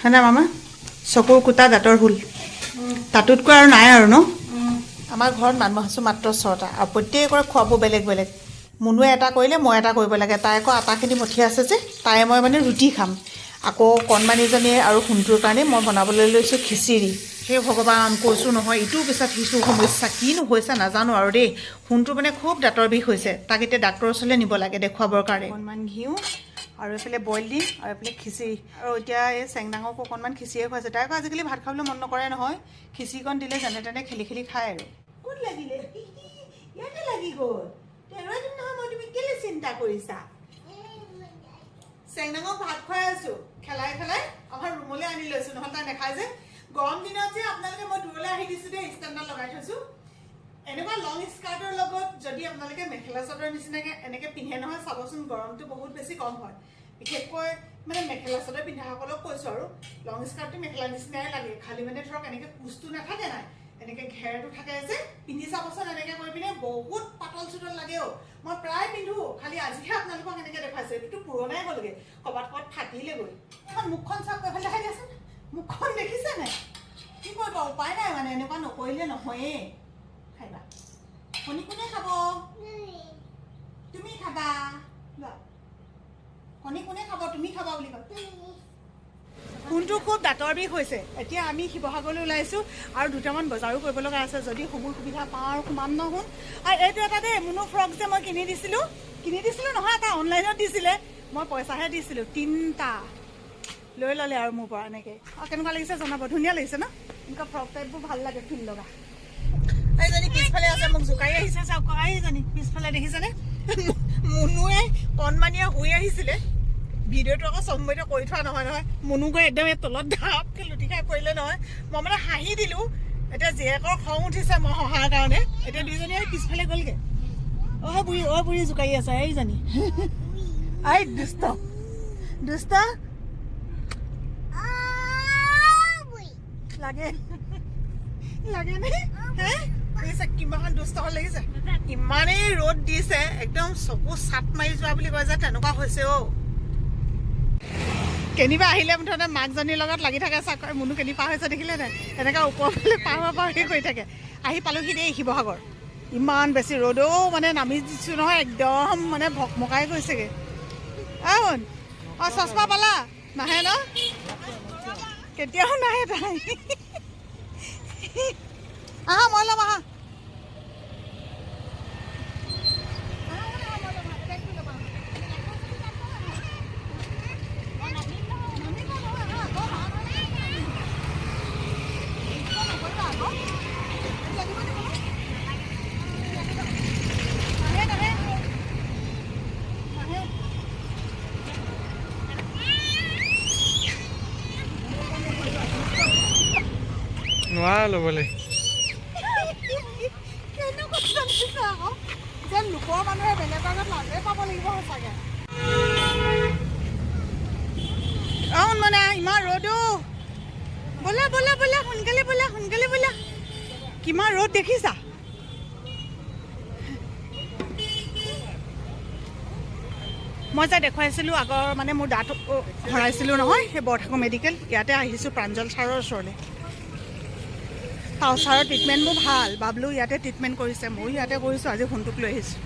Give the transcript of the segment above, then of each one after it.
হয়নে মামা? চকুৰ কুটা দাঁতৰ হুল। তাতোতকৈ আৰু নাই আৰু ন? আমাৰ ঘৰত মানুহ আছোঁ মাত্ৰ ছটা আৰু প্ৰত্যেকৰে খোৱাবোৰ বেলেগ বেলেগ। মুনুৱে এটা কৰিলে মই এটা কৰিব লাগে। তাই আকৌ আটাখিনি মঠি আছে যে তাই মই মানে ৰুটি খাম। আকৌ কণমানিজনীয়ে আৰু সোণটোৰ কাৰণে মই বনাবলৈ লৈছোঁ খিচিৰি। সেই ভগৱান কৈছোঁ নহয় ইটোৰ পিছত সিটো সমস্যা। কিনো হৈছে নাজানো আৰু দেই। সোণটোৰ মানে খুব দাঁতৰ বিষ হৈছে। তাক এতিয়া ডাক্তৰৰ ওচৰলৈ নিব লাগে দেখুৱাবৰ কাৰণে। অকণমান ঘিউ। আৰু এইফালে বইল দিম আৰু এইফালে খিচিৰি আৰু এতিয়া এই চেংডাঙকো অকণমান খিচিৰিয়ে খুৱাইছে। তাই আকৌ আজিকালি ভাত খাবলৈ মন নকৰে নহয়। খিচিৰিকণ দিলে যেনে তেনে খেলি খেলি খায় আৰু। ক'ত লাগিলে? ইয়াতে লাগি গ'ল। নহয় মই তুমি কেলে চিন্তা কৰিছা? চেংডাঙক ভাত খুৱাই আছো। খেলাই খেলাই আমাৰ ৰুমলৈ আনি লৈছো। নহ'লে তাই নাখায় যে। গৰম দিনত যে আপোনালোকে মই দূৰলৈ আহি দিছো দেই ষ্টেণ্ডত লগাই থৈছো। এনেকুৱা লং স্কাৰ্টৰ লগত যদি আপোনালোকে মেখেলা চাদৰ নিচিনাকে এনেকে পিন্ধে নহয় চাবচোন গৰমটো বহুত বেছি কম হয়। বিশেষকৈ মানে মেখেলা চাদৰ পিন্ধাসকলক কৈছো আৰু লং স্কাৰ্টটো মেখেলা নিচিনাই লাগে। খালি মানে ধৰক এনেকে কোচটো নাথাকে নাই এনেকে ঘেৰটো থাকে যে পিন্ধি চাবচোন এনেকে কৰি পিনে বহুত পাতল চুতল লাগে অ' মই প্ৰায় পিন্ধো খালি আজিহে আপোনালোকক এনেকে দেখুৱাইছো এইটোতো পুৰণাই হ'লগে ক'ৰবাত ক'ৰবাত ফাটিলেগৈ। এখন মুখখন চাওক এইফালে দেখাই দিয়াচোন। মুখখন দেখিছে নাই? কি কৰিব উপায় নাই মানে এনেকুৱা নকৰিলে নহয়েই। খাইবা কণী কোনে খাব তুমি খাবা কণী কোনে খাব তুমি খাবা বুলি কয় কোনটো খুব দাঁতৰ বিষ হৈছে? এতিয়া আমি শিৱসাগৰলৈ ওলাইছোঁ আৰু দুটামান বজাৰো কৰিব লগা আছে। যদি সময় সুবিধা পাওঁ আৰু সোমাম ন শুন আৰু এইটো এটা দেই মুনু ফ্ৰক যে মই কিনি দিছিলোঁ। কিনি দিছিলোঁ নহয় এটা অনলাইনত দিছিলে। মই পইচাহে দিছিলোঁ তিনিটা। লৈ ল'লে আৰু মোৰ পৰা এনেকৈ। আৰু কেনেকুৱা লাগিছে জনাব? ধুনীয়া লাগিছে ন? এনেকুৱা ফ্ৰক টাইপবোৰ ভাল লাগে ফুল লগা। পিছফালে আছে মোক জোকাৰি আহিছে চাওক এইজনী পিছফালে দেখিছেনে? মুনুৱে কণমানিয়ে শুই আহিছিলে। ভিডিঅ'টো আকৌ চম্বইতে কৰি থোৱা নহয় নহয়। মুনুকৈ একদম এই তলত ধাপকৈ লুটি খাই পৰিলে নহয়। মই মানে হাঁহি দিলোঁ। এতিয়া জীয়েকৰ খং উঠিছে মই হহাৰ কাৰণে। এতিয়া দুইজনী আহি পিছফালে গ'লগৈ। অ' বুঢ়ী অ' বুঢ়ী জোকাৰি আছে এইজনী আই দুষ্ট। দুষ্ট? লাগে। লাগে নে? হে? দেখিছে কিমান দুষ্ট লাগিছে? ইমানেই ৰ'দ দিছে একদম চকু চাট মাৰি যোৱা বুলি কয় যে তেনেকুৱা হৈছে অ' কেনিবা আহিলে মুঠতে মাকজনীৰ লগত লাগি থাকে চাকৰি মুনু কেনি পাৰ হৈছে দেখিলে নাই? এনেকৈ ওপৰৰ ফালে পাৰ হোৱা পাৰ কৰি থাকে। আহি পালোহি দেই শিৱসাগৰ। ইমান বেছি ৰ'দও মানে নামি দিছোঁ নহয় একদম মানে ভকমকাই গৈছেগৈ। আহোন অঁ চশমা পালা? নাহে ন? কেতিয়াও নাহে তাই। আহা মই ল'ম আহা। কিমান ৰ'দ দেখিছা মই যে দেখুৱাইছিলোঁ আগৰ মানে মোৰ দাঁত হৰাইছিলোঁ নহয় সেই বৰঠাকুৰ মেডিকেল ইয়াতে আহিছোঁ প্ৰাঞ্জল ছাৰৰ ওচৰলৈ ছাৰৰ ট্ৰিটমেণ্টবোৰ ভাল। বাবলু ইয়াতে ট্ৰিটমেণ্ট কৰিছে ময়ো ইয়াতে কৰিছোঁ আজি ফোনটোক লৈ আহিছোঁ।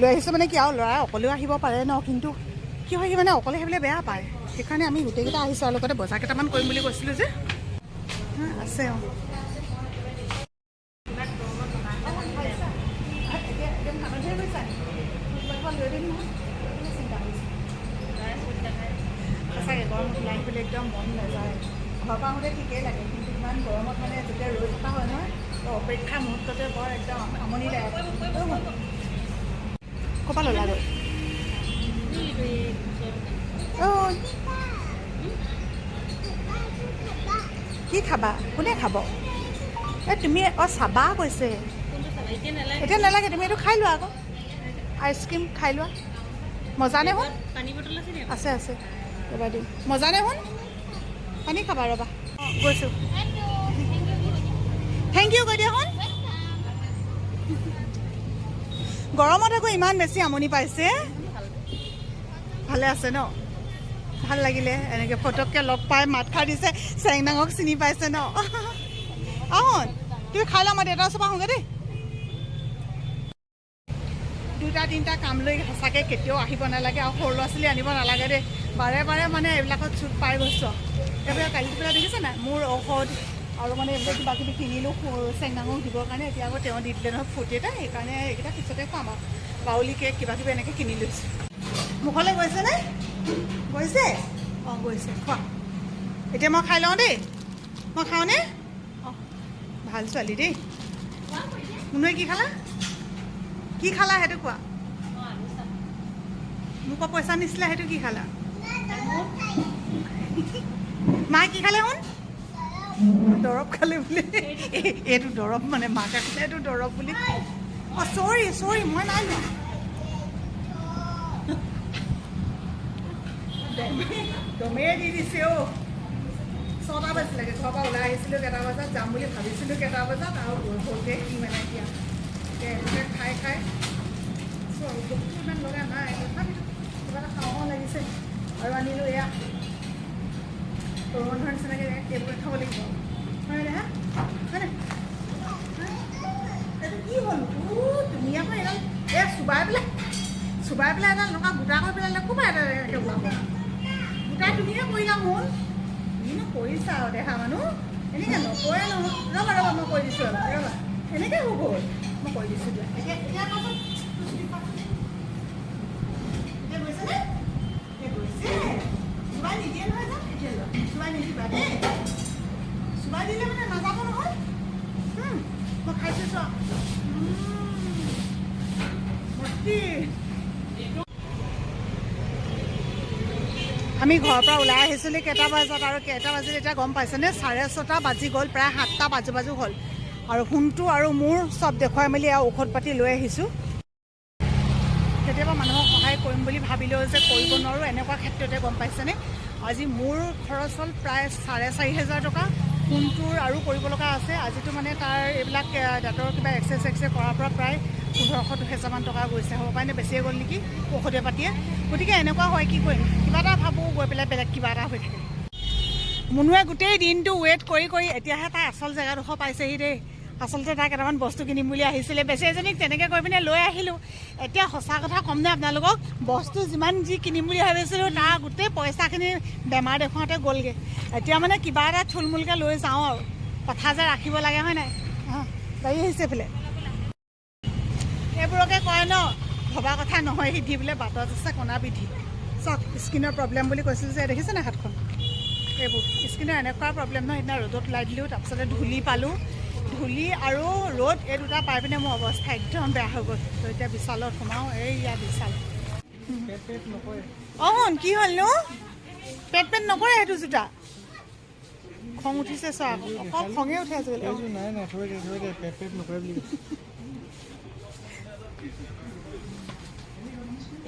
লৈ আহিছোঁ মানে কি আৰু ল'ৰা অকলেও আহিব পাৰে ন কিন্তু কি হয় সি মানে অকলে আহিবলৈ বেয়া পায়। সেইকাৰণে আমি গোটেইকেইটা আহিছোঁ আৰু লগতে বজাৰ কেইটামান কৰিম বুলি কৈছিলোঁ যে। আছে অঁ। বৰ একদম ক'ৰপৰা ল'লা গৈ কি খাবা কোনে খাব এই তুমি অঁ চাবা কৈছে এতিয়া নালাগে তুমি এইটো খাই লোৱা আকৌ আইচক্ৰীম খাই লোৱা মজা নে শুন আছে আছে ৰ'বা দিম মজা নে শুন পানী খাবা ৰ'বা গৈছোঁ থেংক ইউ কৈ দিয়া শুন গৰমত আকৌ ইমান বেছি আমনি পাইছে। ভালে আছে ন? ভাল লাগিলে এনেকৈ ফটককৈ লগ পাই মাত খাৰ দিছে চেংডাঙক চিনি পাইছে ন? আহোন তুমি খাই লওঁ মই দেউতাৰ ওচৰৰ পৰা দেই। দুটা তিনিটা কাম লৈ সঁচাকৈ কেতিয়াও আহিব নালাগে আৰু সৰু ল'ৰা ছোৱালী আনিব নালাগে দেই। বাৰে বাৰে মানে এইবিলাকত চুট পাই গৈছোঁ। এইবিলাক কালি পেলাই দেখিছে নাই? মোৰ ঔষধ আৰু মানে এইবিলাক কিবা কিবি কিনিলোঁ চেংডাঙক দিবৰ কাৰণে এতিয়া আকৌ তেওঁ দি দিলে নহয় ফূৰ্তি এটা, সেইকাৰণে এইকেইটা পিছতে খুৱাম আৰু। বাউলি কেক কিবা কিবি এনেকৈ কিনি লৈছোঁ মুখলৈ গৈছেনে গৈছে? অঁ, গৈছে। খোৱা। এতিয়া মই খাই লওঁ দেই। মই খাওঁনে অঁ, ভালো ছোৱালী দেই। মুনুৱে কি খালা? কি খালা সেইটো কোৱা? মোৰ পৰা পইচা নিছিলে সেইটো কি খালা? মায়ে কি খালে শুন? দৰৱ খালে বুলি। এইটো দৰৱ মানে মাকে খালে এইটো দৰৱ বুলি। অঁ চৰি চৰি মই নাই লোৱা। দমেই দি দিছে, অ' ছটা বাজিলেগে, ঘৰৰ পৰা ওলাই আহিছিলোঁ কেইটা বজাত, যাম বুলি ভাবিছিলোঁ কেইটা বজাত আৰু হ'লগৈ কি মানে এতিয়া। এনেকৈ খাই খাই ভোকটো ইমান লগা নাই। তথাপিতো কিবা এটা খাওঁ খাওঁ লাগিছে। আৰু আনিলোঁ এয়া। এডাল চুবাই পেলাই চুবাই পেলাই এডাল এনেকুৱা গোটা কৰি পেলাই ক'ৰপৰা এটা এনেকৈ ওলাব গোটাই তুমিহে কৰিলা মোৰ কিনো কৰিছা আৰু দেহা মানুহ? এনেকৈ নকৰে নহয়। ৰ'বা ৰ'বা মই কৈ দিছোঁ ৰ'বা এনেকৈ হ'ব। মই কৈ দিছোঁ দিয়া। এতিয়া এতিয়া গৈছেনে এতিয়া গৈছে চুবাই নিদিয়ে নহয় যাম এতিয়া লোৱা চুবাই নিদিবা দেই চুবাই দিলে মানে নাযাব নহয় উম, আমি ঘৰৰ পৰা ওলাই আহিছিলোঁ কেইটা বজাত আৰু কেইটা বাজিল এতিয়া গম পাইছেনে? চাৰে ছটা বাজি গ'ল প্ৰায় সাতটা বাজু বাজু হ'ল। আৰু সোণটো আৰু মোৰ চব দেখুৱাই মেলি আৰু ঔষধ পাতি লৈ আহিছোঁ। কেতিয়াবা মানুহক সহায় কৰিম বুলি ভাবিলেও যে কৰিব নোৱাৰোঁ এনেকুৱা ক্ষেত্ৰতে গম পাইছেনে? আজি মোৰ খৰচ হ'ল প্ৰায় চাৰে চাৰি হেজাৰ টকা। সোণটোৰ আৰু কৰিব লগা আছে? আজিতো মানে তাৰ এইবিলাক দাঁতৰ কিবা এক্সৰে চেক্সৰে কৰাৰ পৰা প্ৰায় পোন্ধৰশ দুহেজাৰমান টকা গৈছে। হ'ব পাৰে বেছিয়ে গ'ল নেকি? ঔষধে পাতিয়ে। গতিকে এনেকুৱা হয় কি কৰিম? কিবা এটা ভাবোঁ গৈ পেলাই বেলেগ কিবা এটা হৈ থাকে। মুনুৱে গোটেই দিনটো ৱেইট কৰি কৰি এতিয়াহে তাই আচল জেগাডোখৰ পাইছেহি দেই। আচলতে তাই কেইটামান বস্তু কিনিম বুলি আহিছিলে। বেছি এজনীক তেনেকৈ কৰি পিনে লৈ আহিলোঁ। এতিয়া সঁচা কথা ক'মনে আপোনালোকক বস্তু যিমান যি কিনিম বুলি ভাবিছিলোঁ তাৰ গোটেই পইচাখিনি বেমাৰ দেখুৱাওঁতে গ'লগৈ। এতিয়া মানে কিবা এটা থুলমূলকৈ লৈ যাওঁ আৰু। কথা যে ৰাখিব লাগে হয় নাই? গাড়ী আহিছে এইফালে। এইবোৰকে কয় ন ভবা কথা নহয় সিদ্ধি বোলে বাটত আছে কণা বিধি। চাওক স্কিনৰ প্ৰব্লেম বুলি কৈছিলোঁ যে দেখিছে নাই হাতখন? এইবোৰ স্কিনৰ এনেকুৱা প্ৰব্লেম নহয় সেইদিনা ৰ'দত ওলাই দিলোঁ তাৰপিছতে ধূলি পালোঁ। ধূলি আৰু ৰ'দ এই দুটা পাই পিনে মোৰ অৱস্থা একদম বেয়া হৈ গ'ল। তো এতিয়া বিশালত সোমাওঁ এই ইয়াত বিশাল। অঁ কি হ'লনো পেট পেট নকৰে সেইটো জোতা। খং উঠিছে চোৱা অকল খঙে উঠে আজিকালি।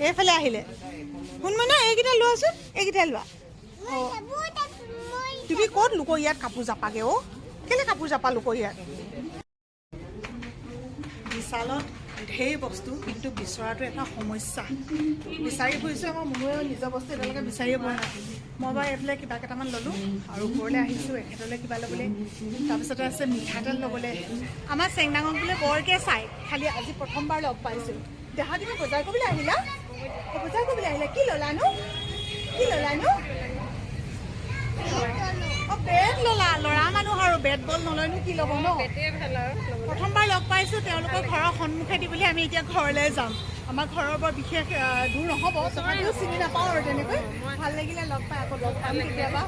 এইফালে আহিলে। শুন মানে এইকেইটা লোৱাচোন এইকেইটাই লোৱা। তুমি ক'ত লোকৰ ইয়াত কাপোৰ জাপাগে অ' কেলৈ কাপোৰ জাপা লোকৰ ইয়াত বিশালত ঢেৰ বস্তু কিন্তু বিচৰাটো এটা সমস্যা বিচাৰি ফুৰিছোঁ আমাৰ মনুৱে নিজৰ বস্তু এতিয়ালৈকে বিচাৰিয়ে পোৱা নাই মই বাৰু এইফালে কিবা কেইটামান ল'লোঁ আৰু ঘৰলৈ আহিছোঁ এখেতলৈ কিবা ল'বলৈ তাৰপিছতে আছে মিঠাতেল ল'বলৈ আমাৰ চেংডাঙক বোলে বৰকৈ চাই খালি আজি প্ৰথমবাৰ লগ পাইছোঁ দেহা তুমি বজাৰ কৰিবলৈ আহিলা? বজাৰ কৰিবলৈ আহিলা? কি ল'লানো কি ল'লানো বেট ল'লা। ল'ৰা মানুহ আৰু বেট বল নলয়নো কি ল'ব ন? প্ৰথমবাৰ লগ পাইছোঁ তেওঁলোকৰ ঘৰৰ সন্মুখেদি বুলি আমি এতিয়া ঘৰলৈ যাম। আমাৰ ঘৰৰ বৰ বিশেষ দূৰ নহ'ব তথাপিও চিনি নাপাওঁ আৰু তেনেকৈ। ভাল লাগিলে লগ পাই আকৌ লগ পাম কেতিয়াবা।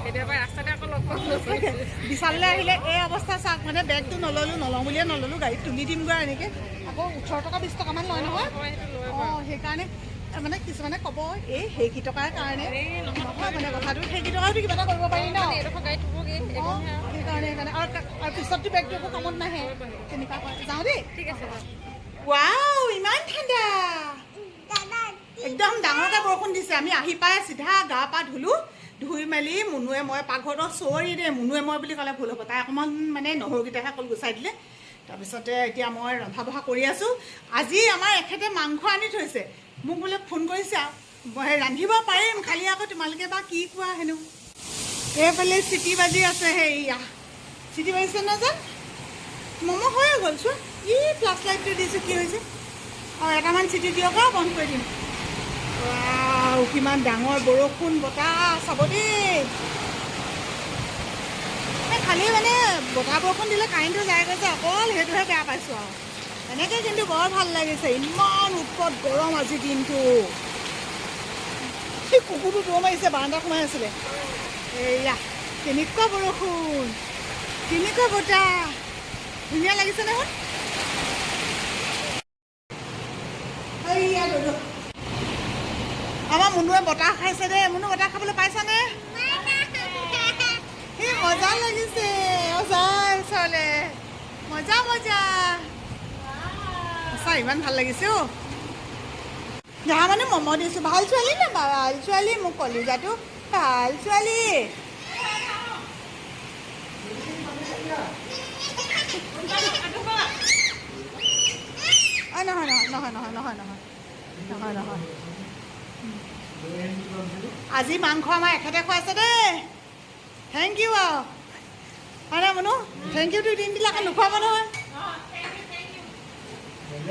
বিশাললৈ আহিলে এই অৱস্থা চাওক মানে বেগটো নল'লোঁ নলওঁ বুলিয়ে নল'লোঁ গাড়ীত তুলি দিমগৈ এনেকৈ। আকৌ ওঠৰ টকা বিছ টকামান লয় নহয়। অঁ সেইকাৰণে মানে কিছুমানে ক'ব এই সেইকেইটকাৰ কাৰণে নহয় মানে কথাটো কিবা এটা কৰিব পাৰি ন? সেইকাৰণে সেইকাৰণে। আৰু পিছততো বেগটো একো কামত নাহে। তেনেকুৱা যাওঁ দেই। ঠিক আছে বাৰু। ৱাও ইমান ঠাণ্ডা। একদম ডাঙৰকৈ বৰষুণ দিছে। আমি আহি পাই চিধা গা পা ধুলোঁ ধুই মেলি মুনুৱে মই পাকঘৰটো চৰি দেই মুনুৱে মই বুলি ক'লে ভুল হ'ব। তাই অকণমান মানে নহৰুকেইটাহে অকল গুচাই দিলে। তাৰপিছতে এতিয়া মই ৰন্ধা বঢ়া কৰি আছোঁ। আজি আমাৰ এখেতে মাংস আনি থৈছে। মোক বোলে ফোন কৰিছে। আৰু ৰান্ধিব পাৰিম খালি আকৌ তোমালোকে বা কি কোৱা হেনো। এইফালে চিটি বাজি আছে সেয়া চিটি বাজিছে ন যেন ম'ম' হৈয়ে গ'ল চোৱা। ই ফ্লাছ লাইটটো দিছোঁ কি হৈছে? আৰু এটামান চিটি দিয়ক আৰু বন্ধ কৰি দিম। ৱাও কিমান ডাঙৰ বৰষুণ বতাহ চাব দেই খালি মানে বতাহ বৰষুণ দিলে কাৰেণ্টটো যায়গৈ যে অকল সেইটোহে বেয়া পাইছোঁ আৰু। এনেকৈ কিন্তু বৰ ভাল লাগিছে। ইমান উৎকট গৰম আজি দিনটো। সেই কুকুৰটো দৌৰ মাৰিছে বাৰাণ্ডা সোমাই আছিলে। এয়া কেনেকুৱা বৰষুণ কেনেকুৱা বতাহ। ধুনীয়া লাগিছে নহয়। আমাৰ মুনুৱে বতাহ খাইছে দেই মুনু বতাহ খাবলৈ পাইছানে? এই মজা লাগিছে। সঁচাই চলে মজা মজা। সঁচা ইমান ভালো লাগিছে, অ' যাহা মানে মম দিছোঁ। ভালো ছোৱালী নে ভালো ছোৱালী? মোক কলিজাটো ভালো ছোৱালী। নহয় নহয় নহয় নহয় নহয় নহয় নহয় নহয়। আজি মাংস আমাৰ এখেতে খুৱাইছে দেই। থেংক ইউ আৰু হয়নে মনো? থেংক ইউটো দিন দিলে আকৌ নোখোৱাব নহয় আও, বেলেগ আৰু বোলে কি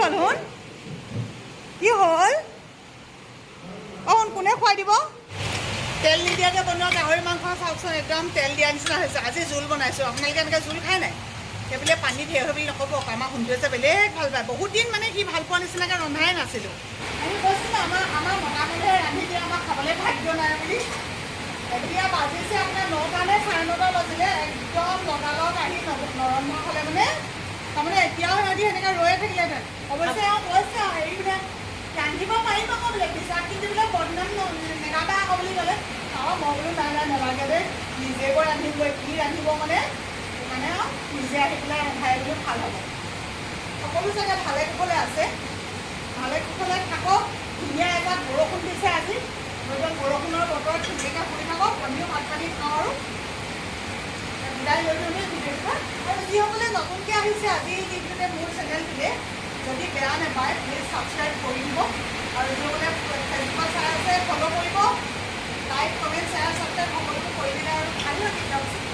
হ'ল শুন কি হ'ল? অঁ শুন কোনে খুৱাই দিব? তেল নিদিয়াকৈ বনোৱা গাহৰি মাংস চাওকচোন একদম তেল দিয়া নিচিনা হৈছে। আজি জোল বনাইছোঁ। আপোনালোকে এনেকৈ জোল খায় নাই? সেইবুলি পানী ঢেৰ হৈ বুলি নক'ব। আমাৰ সুন্দৰে যে বেলেগ ভালো পায়। বহুত দিন মানে সি ভালো পোৱা নিচিনাকৈ ৰন্ধাই নাছিলোঁ। আমি কৈছিলোঁ আমাৰ আমাৰ মতা মানুহে ৰান্ধি দিয়ে আমাক খাবলৈ ভাগ্য নাই বুলি। এতিয়া বাজিছে আপোনাৰ নটা হ'লে মানে তাৰমানে এতিয়াও সিহঁতি সেনেকৈ ৰৈয়ে থাকিলেহেঁতেন অৱশ্যে এওঁ কৈছে আৰু হেৰি বোলে ৰান্ধিব পাৰিম আকৌ বোলে পিছত কিন্তু বোলে বদনাম নেগাবা আকৌ বুলি ক'লে। অঁ মই বোলো নাই নাই নালাগে দেই গৈ ৰান্ধিবই কি ৰান্ধিব মানে? সেইকাৰণে আৰু নিজে আহি পেলাই ৰন্ধাই বোলো ভাল হ'ব। সকলো চাগে ভালে কুশলে আছে। ভালে কুশলে থাকক ধুনীয়া এজাক বৰষুণ দিছে আজি। গতিকে বৰষুণৰ বতৰত ধুনীয়াকৈ শুই থাকক আমিও ভাত পানী খাওঁ আৰু। বিদায় লৈ দিওঁ দেই ভিডিঅ'টোৰ আৰু যিসকলে নতুনকৈ আহিছে, আজি দিনটোতে মোৰ চেনেলটোতে যদি বেয়া নাপায় প্লিজ ছাবস্ক্ৰাইব কৰি দিব। আৰু যিসকলে ফেচবুকত চাই আছে ফ'ল' কৰিব। লাইক কমেণ্ট শ্বেয়াৰ ছাবস্ক্ৰাইব সকলোবোৰ কৰি দিলে আৰু ভালো দিয়কচোন।